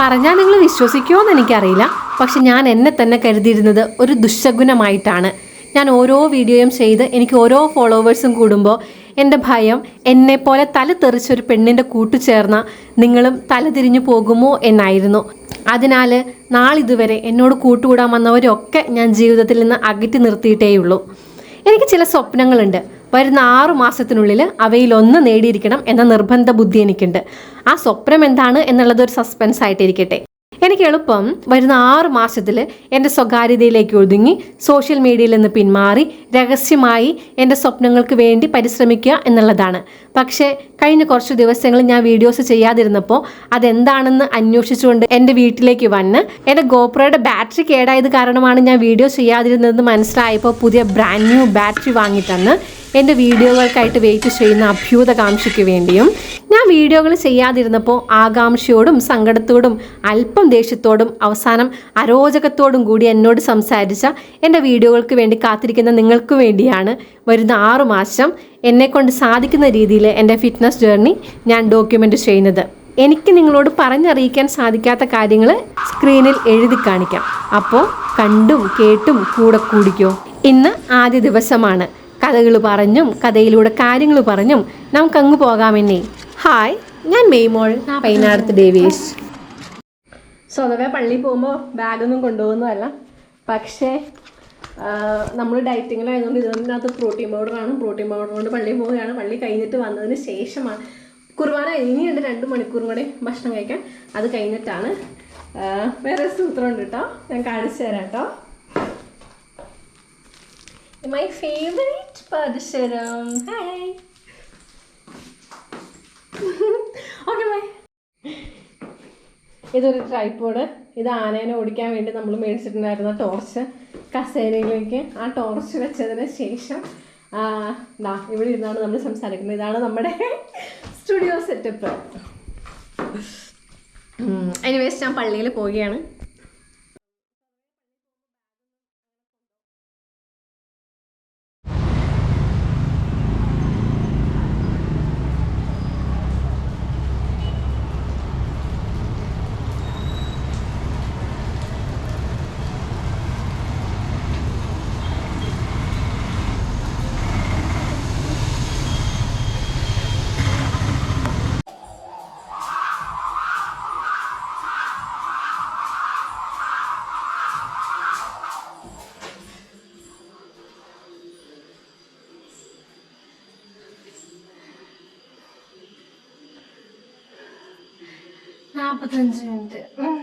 പറഞ്ഞാൽ നിങ്ങൾ വിശ്വസിക്കുമോ എന്ന് എനിക്കറിയില്ല. പക്ഷെ ഞാൻ എന്നെ തന്നെ കരുതിയിരുന്നത് ഒരു ദുശഗുണമായിട്ടാണ് ഞാൻ ഓരോ വീഡിയോയും ചെയ്ത് എനിക്ക് ഓരോ ഫോളോവേഴ്സും കൂടുമ്പോൾ എന്റെ ഭയം എന്നെപ്പോലെ തല തെറിച്ചൊരു പെണ്ണിന്റെ കൂട്ടുചേർന്ന നിങ്ങളും തലതിരിഞ്ഞു പോകുമോ എന്നായിരുന്നു. അതിനാൽ നാളിതുവരെ എന്നോട് കൂട്ടുകൂടാൻ വന്നവരൊക്കെ ഞാൻ ജീവിതത്തിൽ നിന്ന് അകറ്റി നിർത്തിയിട്ടേയുള്ളൂ. എനിക്ക് ചില സ്വപ്നങ്ങളുണ്ട്. വരുന്ന ആറു മാസത്തിനുള്ളിൽ അവയിലൊന്ന് നേടിയിരിക്കണം എന്ന നിർബന്ധ ബുദ്ധി എനിക്കുണ്ട്. ആ സ്വപ്നം എന്താണ് എന്നുള്ളത് ഒരു സസ്പെൻസ് ആയിട്ടിരിക്കട്ടെ. എനിക്ക് എളുപ്പം വരുന്ന ആറ് മാസത്തിൽ എന്റെ സ്വകാര്യതയിലേക്ക് ഒതുങ്ങി സോഷ്യൽ മീഡിയയിൽ നിന്ന് പിന്മാറി രഹസ്യമായി എന്റെ സ്വപ്നങ്ങൾക്ക് വേണ്ടി പരിശ്രമിക്കുക എന്നുള്ളതാണ്. പക്ഷേ കഴിഞ്ഞ കുറച്ച് ദിവസങ്ങളിൽ ഞാൻ വീഡിയോസ് ചെയ്യാതിരുന്നപ്പോൾ അതെന്താണെന്ന് അന്വേഷിച്ചുകൊണ്ട് എന്റെ വീട്ടിലേക്ക് വന്ന് എന്റെ ഗോപ്രയുടെ ബാറ്ററി കേടായത് കാരണമാണ് ഞാൻ വീഡിയോ ചെയ്യാതിരുന്നതെന്ന് മനസ്സിലായപ്പോൾ പുതിയ ബ്രാൻഡ് ന്യൂ ബാറ്ററി വാങ്ങി തന്ന് എന്റെ വീഡിയോകൾക്കായിട്ട് വെയിറ്റ് ചെയ്യുന്ന അഭ്യൂതകാംക്ഷയ്ക്ക് വേണ്ടിയും ഞാൻ വീഡിയോകൾ ചെയ്യാതിരുന്നപ്പോൾ ആകാംക്ഷയോടും സങ്കടത്തോടും അല്പം ദേഷ്യത്തോടും അവസാനം അരോചകത്തോടും കൂടി എന്നോട് സംസാരിച്ച എന്റെ വീഡിയോകൾക്ക് വേണ്ടി കാത്തിരിക്കുന്ന നിങ്ങൾക്ക് വേണ്ടിയാണ് വരുന്ന ആറു മാസം എന്നെക്കൊണ്ട് സാധിക്കുന്ന രീതിയിൽ എന്റെ ഫിറ്റ്നസ് ജേർണി ഞാൻ ഡോക്യുമെന്റ് ചെയ്യുന്നത്. എനിക്ക് നിങ്ങളോട് പറഞ്ഞറിയിക്കാൻ സാധിക്കാത്ത കാര്യങ്ങൾ സ്ക്രീനിൽ എഴുതി കാണിക്കാം. അപ്പോൾ കണ്ടും കേട്ടും കൂടെ കൂടിക്കോ. ഇന്ന് ആദ്യ ദിവസമാണ്. കഥകൾ പറഞ്ഞും കഥയിലൂടെ കാര്യങ്ങൾ പറഞ്ഞും നമുക്കങ്ങ് പോകാമെന്നേ. ഹായ് ഞാൻ മെയ്മോൾ. പൈനാടത്ത് ഡേവീസ് സ്വതവേ പള്ളി പോകുമ്പോൾ ബാഗൊന്നും കൊണ്ടുപോകുന്നതല്ല. പക്ഷേ നമ്മൾ ഡയറ്റിങ്ങിലായതുകൊണ്ട് ഇതിനകത്ത് പ്രോട്ടീൻ പൗഡറാണ് പ്രോട്ടീൻ പൗഡർ കൊണ്ട് പള്ളി പോവുകയാണ്. പള്ളി കഴിഞ്ഞിട്ട് വന്നതിന് ശേഷമാണ്. കുർബാന ഇനിയുണ്ട് രണ്ട് മണിക്കൂർ കൂടെ ഭക്ഷണം കഴിക്കാൻ. അത് കഴിഞ്ഞിട്ടാണ് വേറെ സൂത്രമുണ്ട് കേട്ടോ ഞാൻ കാണിച്ചു തരാം കേട്ടോ മൈ ഫേവറേറ്റ് പാദശരം ഹായ് ഓക്കെ ബൈ ഇതൊരു ട്രൈപ്പോഡ് ഇത് ആനേനെ ഓടിക്കാൻ വേണ്ടി നമ്മൾ മേടിച്ചിട്ടുണ്ടായിരുന്ന ടോർച്ച് കസേരയിലേക്ക്. ആ ടോർച്ച് വെച്ചതിന് ശേഷം ദാ ഇവിടെ ഇരുന്നാണ് നമ്മൾ സംസാരിക്കുന്നത്. ഇതാണ് നമ്മുടെ സ്റ്റുഡിയോ സെറ്റപ്പ് എനിവേസ് ഞാൻ പള്ളിയിൽ പോവുകയാണ്. 那不正经的。嗯。